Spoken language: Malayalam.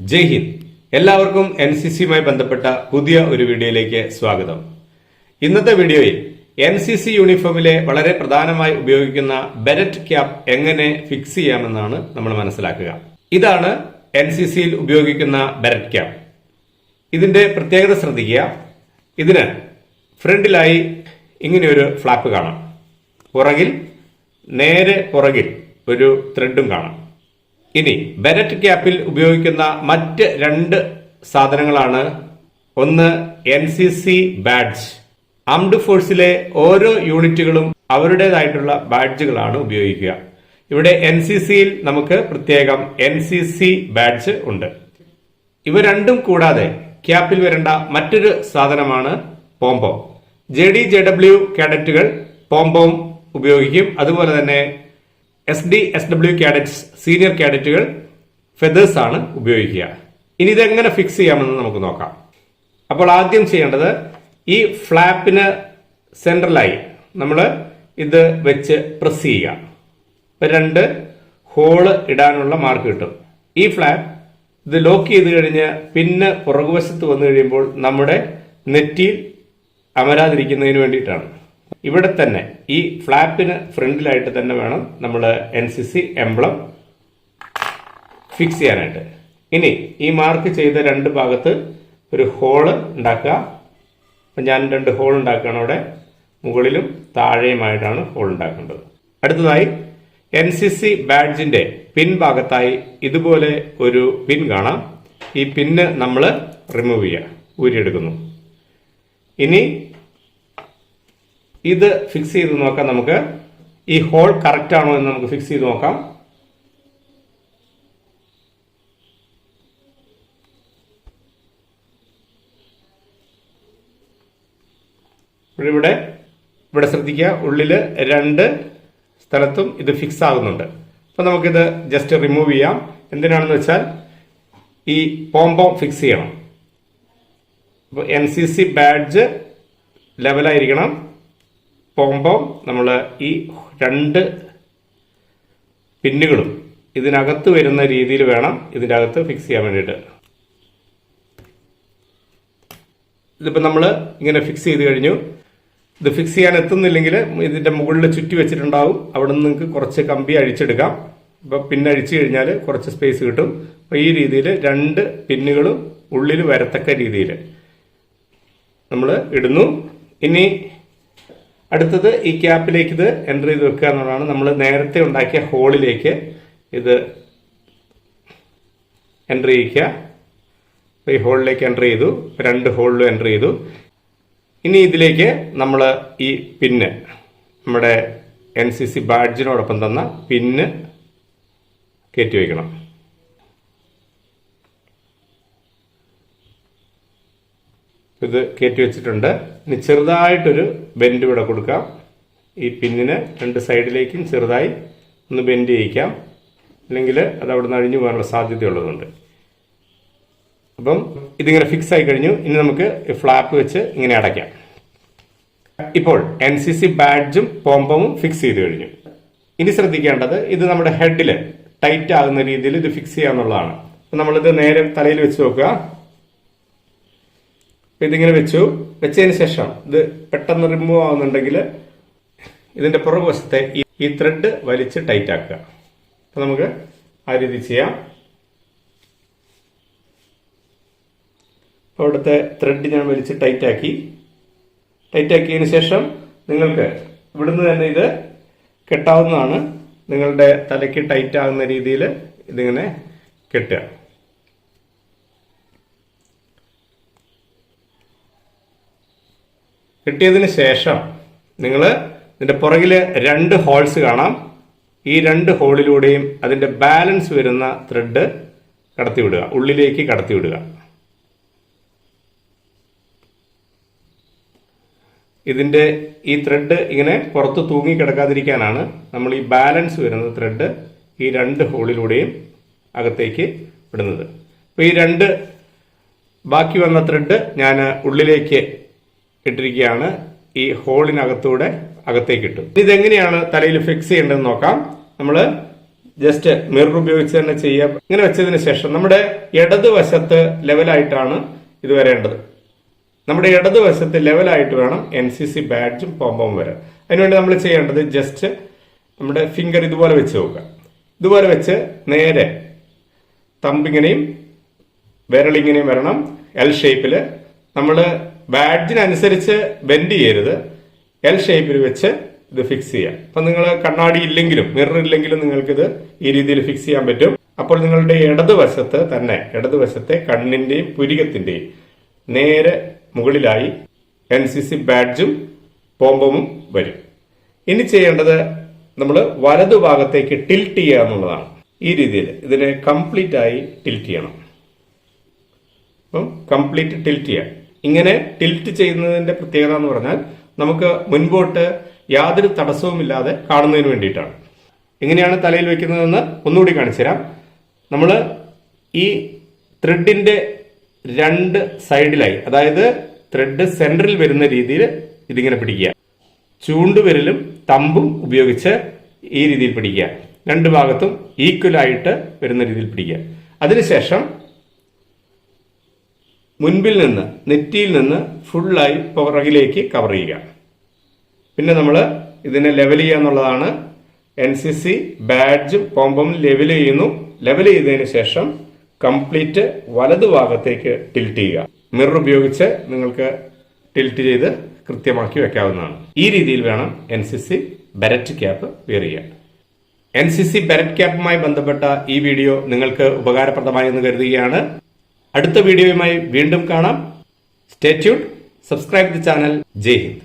ജയ് ഹിന്ദ്. എല്ലാവർക്കും എൻ സി സിയുമായി ബന്ധപ്പെട്ട പുതിയ ഒരു വീഡിയോയിലേക്ക് സ്വാഗതം. ഇന്നത്തെ വീഡിയോയിൽ എൻ സി സി യൂണിഫോമിലെ വളരെ പ്രധാനമായി ഉപയോഗിക്കുന്ന ബെരറ്റ് ക്യാപ് എങ്ങനെ ഫിക്സ് ചെയ്യാമെന്നാണ് നമ്മൾ മനസ്സിലാക്കുക. ഇതാണ് എൻ സി സിയിൽ ഉപയോഗിക്കുന്ന ബെരറ്റ് ക്യാപ്. ഇതിന്റെ പ്രത്യേകത ശ്രദ്ധിക്കുക. ഇതിന് ഫ്രണ്ടിലായി ഇങ്ങനെയൊരു ഫ്ലാപ്പ് കാണാം. പുറകിൽ നേരെ പുറകിൽ ഒരു ത്രെഡും കാണാം. ഇനി ബെനറ്റ് ക്യാപ്പിൽ ഉപയോഗിക്കുന്ന മറ്റ് രണ്ട് സാധനങ്ങളാണ്. ഒന്ന് N C C badge armed ഫോഴ്സിലെ ഓരോ യൂണിറ്റുകളും അവരുടേതായിട്ടുള്ള ബാഡ്ജുകളാണ് ഉപയോഗിക്കുക. ഇവിടെ എൻ സി സിയിൽ നമുക്ക് പ്രത്യേകം എൻ സി സി ബാഡ്ജ് ഉണ്ട്. ഇവ രണ്ടും കൂടാതെ ക്യാപ്പിൽ വരേണ്ട മറ്റൊരു സാധനമാണ് pompom J D J W കാഡറ്റുകൾ pompom ഉപയോഗിക്കും. അതുപോലെ തന്നെ S D S W cadets senior കാഡറ്റുകൾ feathers ആണ് ഉപയോഗിക്കുക. ഇനി ഇതെങ്ങനെ ഫിക്സ് ചെയ്യാമെന്ന് നമുക്ക് നോക്കാം. അപ്പോൾ ആദ്യം ചെയ്യേണ്ടത് ഈ ഫ്ലാപ്പിന് സെൻട്രലായി നമ്മൾ ഇത് വെച്ച് പ്രസ് ചെയ്യുക. രണ്ട് ഹോൾ ഇടാനുള്ള മാർക്ക് കിട്ടും. ഈ ഫ്ലാപ്പ് ഇത് ലോക്ക് ചെയ്ത് കഴിഞ്ഞ് പിന്നെ പുറകുവശത്ത് വന്നു കഴിയുമ്പോൾ നമ്മുടെ നെറ്റിയിൽ അമരാതിരിക്കുന്നതിന് വേണ്ടിയിട്ടാണ്. ഇവിടെ തന്നെ ഈ ഫ്ലാപ്പിന് ഫ്രണ്ടിലായിട്ട് തന്നെ വേണം നമ്മൾ N C C emblem fix ചെയ്യാനായിട്ട്. ഇനി ഈ മാർക്ക് ചെയ്ത രണ്ട് ഭാഗത്ത് ഒരു ഹോൾ ഉണ്ടാക്കുക. അപ്പം ഞാൻ രണ്ട് ഹോൾ ഉണ്ടാക്കുകയാണ് അവിടെ. മുകളിലും താഴെയുമായിട്ടാണ് ഹോൾ ഉണ്ടാക്കേണ്ടത്. അടുത്തതായി എൻ സി സി ബാഡ്ജിന്റെ പിൻഭാഗത്തായി ഇതുപോലെ ഒരു പിൻ കാണാം. ഈ പിന്ന് നമ്മൾ റിമൂവ് ചെയ്യുക ഊരിയെടുക്കുന്നു. ഇനി ഇത് ഫിക്സ് ചെയ്ത് നോക്കാം നമുക്ക്. ഈ ഹോൾ കറക്റ്റ് ആണോ എന്ന് നമുക്ക് ഫിക്സ് ചെയ്ത് നോക്കാം. ഇവിടെ ഇവിടെ ശ്രദ്ധിക്കുക. ഉള്ളിൽ രണ്ട് സ്ഥലത്തും ഇത് ഫിക്സ് ആകുന്നുണ്ട്. അപ്പൊ നമുക്കിത് ജസ്റ്റ് റിമൂവ് ചെയ്യാം. എന്തിനാണെന്ന് വെച്ചാൽ ഈ പോംപോം ഫിക്സ് ചെയ്യണം. അപ്പോൾ എൻ സി സി ബാഡ്ജ് ലെവലായിരിക്കണം പോകുമ്പോൾ നമ്മൾ ഈ രണ്ട് പിന്നുകളും ഇതിനകത്ത് വരുന്ന രീതിയിൽ വേണം ഇതിന്റെ അകത്ത് ഫിക്സ് ചെയ്യാൻ വേണ്ടിയിട്ട്. ഇതിപ്പോൾ നമ്മൾ ഇങ്ങനെ ഫിക്സ് ചെയ്ത് കഴിഞ്ഞു. ഇത് ഫിക്സ് ചെയ്യാൻ എത്തുന്നില്ലെങ്കിൽ ഇതിന്റെ മുകളിൽ ചുറ്റി വെച്ചിട്ടുണ്ടാവും. അവിടെ നിന്ന് നിങ്ങൾക്ക് കുറച്ച് കമ്പി അഴിച്ചെടുക്കാം. ഇപ്പോൾ പിന്നെ അഴിച്ചു കഴിഞ്ഞാൽ കുറച്ച് സ്പേസ് കിട്ടും. അപ്പോൾ ഈ രീതിയിൽ രണ്ട് പിന്നുകളും ഉള്ളിൽ വരത്തക്ക രീതിയിൽ നമ്മൾ ഇടുന്നു. ഇനി അടുത്തത് ഈ ക്യാപ്പിലേക്ക് ഇത് എന്റർ ചെയ്ത് വെക്കുക എന്നുള്ളതാണ്. നമ്മൾ നേരത്തെ ഉണ്ടാക്കിയ ഹോളിലേക്ക് ഇത് എന്റർ ചെയ്യിക്കുക. ഈ ഹോളിലേക്ക് എന്റർ ചെയ്തു. രണ്ട് ഹോളിലും എന്റർ ചെയ്തു. ഇനി ഇതിലേക്ക് നമ്മൾ ഈ പിന്ന് നമ്മുടെ എൻ സി സി ബാഡ്ജിനോടൊപ്പം തന്ന പിന്ന് കയറ്റി വയ്ക്കണം. ഇത് കയറ്റി വെച്ചിട്ടുണ്ട്. ഇനി ചെറുതായിട്ടൊരു ബെൻഡ് ഇവിടെ കൊടുക്കാം. ഈ പിന്നിന് രണ്ട് സൈഡിലേക്കും ചെറുതായി ഒന്ന് ബെൻഡ് ചെയ്യിക്കാം. അല്ലെങ്കിൽ അത് അവിടെ നിന്ന് അഴിഞ്ഞു പോകാനുള്ള സാധ്യതയുള്ളതുണ്ട്. അപ്പം ഇതിങ്ങനെ ഫിക്സ് ആയി കഴിഞ്ഞു. ഇനി നമുക്ക് ഫ്ലാപ്പ് വെച്ച് ഇങ്ങനെ അടയ്ക്കാം. ഇപ്പോൾ എൻ സി സി ബാഡ്ജും പോംപവും ഫിക്സ് ചെയ്ത് കഴിഞ്ഞു. ഇനി ശ്രദ്ധിക്കേണ്ടത് ഇത് നമ്മുടെ ഹെഡിൽ ടൈറ്റ് ആകുന്ന രീതിയിൽ ഇത് ഫിക്സ് ചെയ്യാന്നുള്ളതാണ്. നമ്മളിത് നേരെ തലയിൽ വെച്ച് നോക്കുക. അപ്പൊ ഇതിങ്ങനെ വെച്ചു. വെച്ചതിന് ശേഷം ഇത് പെട്ടെന്ന് റിമൂവ് ആവുന്നുണ്ടെങ്കിൽ ഇതിന്റെ പുറകുവശത്തെ ഈ ത്രെഡ് വലിച്ച് ടൈറ്റ് ആക്കുക. അപ്പൊ നമുക്ക് ആ രീതി ചെയ്യാം. അവിടുത്തെ ത്രെഡ് ഞാൻ വലിച്ച് ടൈറ്റ് ആക്കി. ടൈറ്റ് ആക്കിയതിന് ശേഷം നിങ്ങൾക്ക് ഇവിടുന്ന് തന്നെ ഇത് കെട്ടാവുന്നതാണ്. നിങ്ങളുടെ തലയ്ക്ക് ടൈറ്റ് ആകുന്ന രീതിയിൽ ഇതിങ്ങനെ കെട്ടുക. കിട്ടിയതിന് ശേഷം നിങ്ങൾ ഇതിന്റെ പുറകിൽ രണ്ട് ഹോൾസ് കാണാം. ഈ രണ്ട് ഹോളിലൂടെയും അതിന്റെ ബാലൻസ് വരുന്ന ത്രെഡ് കടത്തിവിടുക. ഉള്ളിലേക്ക് കടത്തിവിടുക. ഇതിന്റെ ഈ ത്രെഡ് ഇങ്ങനെ പുറത്ത് തൂങ്ങി കിടക്കാതിരിക്കാനാണ് നമ്മൾ ഈ ബാലൻസ് വരുന്ന ത്രെഡ് ഈ രണ്ട് ഹോളിലൂടെയും അകത്തേക്ക് വിടുന്നത്. അപ്പോൾ ഈ രണ്ട് ബാക്കി വന്ന ത്രെഡ് ഞാൻ ഉള്ളിലേക്ക് ഇട്ടിരിക്കുകയാണ്. ഈ ഹോളിനകത്തൂടെ അകത്തേക്ക് ഇട്ടു ഇതെങ്ങനെയാണ് തലയിൽ ഫിക്സ് ചെയ്യേണ്ടതെന്ന് നോക്കാം. നമ്മൾ ജസ്റ്റ് മിറർ ഉപയോഗിച്ച് തന്നെ ചെയ്യാം. ഇങ്ങനെ വെച്ചതിന് ശേഷം നമ്മുടെ ഇടതുവശത്ത് ലെവലായിട്ടാണ് ഇത് വരേണ്ടത്. നമ്മുടെ ഇടതുവശത്ത് ലെവലായിട്ട് വേണം എൻ സി സി ബാഡ്ജും പോമ്പും വരാൻ. അതിനുവേണ്ടി നമ്മൾ ചെയ്യേണ്ടത് ജസ്റ്റ് നമ്മുടെ ഫിംഗർ ഇതുപോലെ വെച്ച് നോക്കുക. ഇതുപോലെ വെച്ച് നേരെ തമ്പിങ്ങനെയും വിരളിങ്ങനെയും വരണം. എൽ ഷേപ്പിൽ നമ്മൾ ബാഡ്ജിനനുസരിച്ച് ബെൻഡ് ചെയ്യരുത്. എൽ ഷേപ്പിൽ വെച്ച് ഇത് ഫിക്സ് ചെയ്യാം. അപ്പൊ നിങ്ങൾ കണ്ണാടി ഇല്ലെങ്കിലും മിറർ ഇല്ലെങ്കിലും നിങ്ങൾക്ക് ഇത് ഈ രീതിയിൽ ഫിക്സ് ചെയ്യാൻ പറ്റും. അപ്പോൾ നിങ്ങളുടെ ഇടതുവശത്ത് തന്നെ ഇടതുവശത്തെ കണ്ണിന്റെയും പുരികത്തിന്റെയും നേരെ മുകളിലായി എൻ സി സി ബാഡ്ജും പോമ്പമും വരും. ഇനി ചെയ്യേണ്ടത് നമ്മൾ വലതുഭാഗത്തേക്ക് ടിൽറ്റ് ചെയ്യുക എന്നുള്ളതാണ്. ഈ രീതിയിൽ ഇതിനെ കംപ്ലീറ്റ് ആയി ടിൽറ്റ് ചെയ്യണം. അപ്പം കംപ്ലീറ്റ് ടിൽറ്റ് ചെയ്യാം. ഇങ്ങനെ ടിൽറ്റ് ചെയ്യുന്നതിന്റെ പ്രത്യേകത എന്ന് പറഞ്ഞാൽ നമുക്ക് മുൻപോട്ട് യാതൊരു തടസ്സവുമില്ലാതെ കാണുന്നതിന് വേണ്ടിയിട്ടാണ്. എങ്ങനെയാണ് തലയിൽ വെക്കുന്നതെന്ന് ഒന്നുകൂടി കാണിച്ചു തരാം. നമ്മൾ ഈ ത്രെഡിന്റെ രണ്ട് സൈഡിലായി അതായത് ത്രെഡ് സെന്ററിൽ വരുന്ന രീതിയിൽ ഇതിങ്ങനെ പിടിക്കുക. ചൂണ്ടുവിരലും തമ്പും ഉപയോഗിച്ച് ഈ രീതിയിൽ പിടിക്കുക. രണ്ട് ഭാഗത്തും ഈക്വലായിട്ട് വരുന്ന രീതിയിൽ പിടിക്കുക. അതിനുശേഷം മുൻപിൽ നിന്ന് നെറ്റിയിൽ നിന്ന് ഫുള്ളായി പുറകിലേക്ക് കവർ ചെയ്യുക. പിന്നെ നമ്മൾ ഇതിനെ ലെവൽ ചെയ്യുക എന്നുള്ളതാണ്. എൻ സി സി ബാഡ്ജും പോമ്പും ലെവൽ ചെയ്യുന്നു. ലെവൽ ചെയ്തതിന് ശേഷം കംപ്ലീറ്റ് വലതുഭാഗത്തേക്ക് ടിൽറ്റ് ചെയ്യുക. മിറർ ഉപയോഗിച്ച് നിങ്ങൾക്ക് ടിൽറ്റ് ചെയ്ത് കൃത്യമാക്കി വെക്കാവുന്നതാണ്. ഈ രീതിയിൽ വേണം N C C beret cap wear ചെയ്യാൻ. എൻ സി സി ബെരറ്റ് ക്യാപ്പുമായി ബന്ധപ്പെട്ട ഈ വീഡിയോ നിങ്ങൾക്ക് ഉപകാരപ്രദമായി എന്ന് കരുതുകയാണ്. അടുത്ത വീഡിയോയുമായി വീണ്ടും കാണാം. Stay subscribe the channel Jai Hind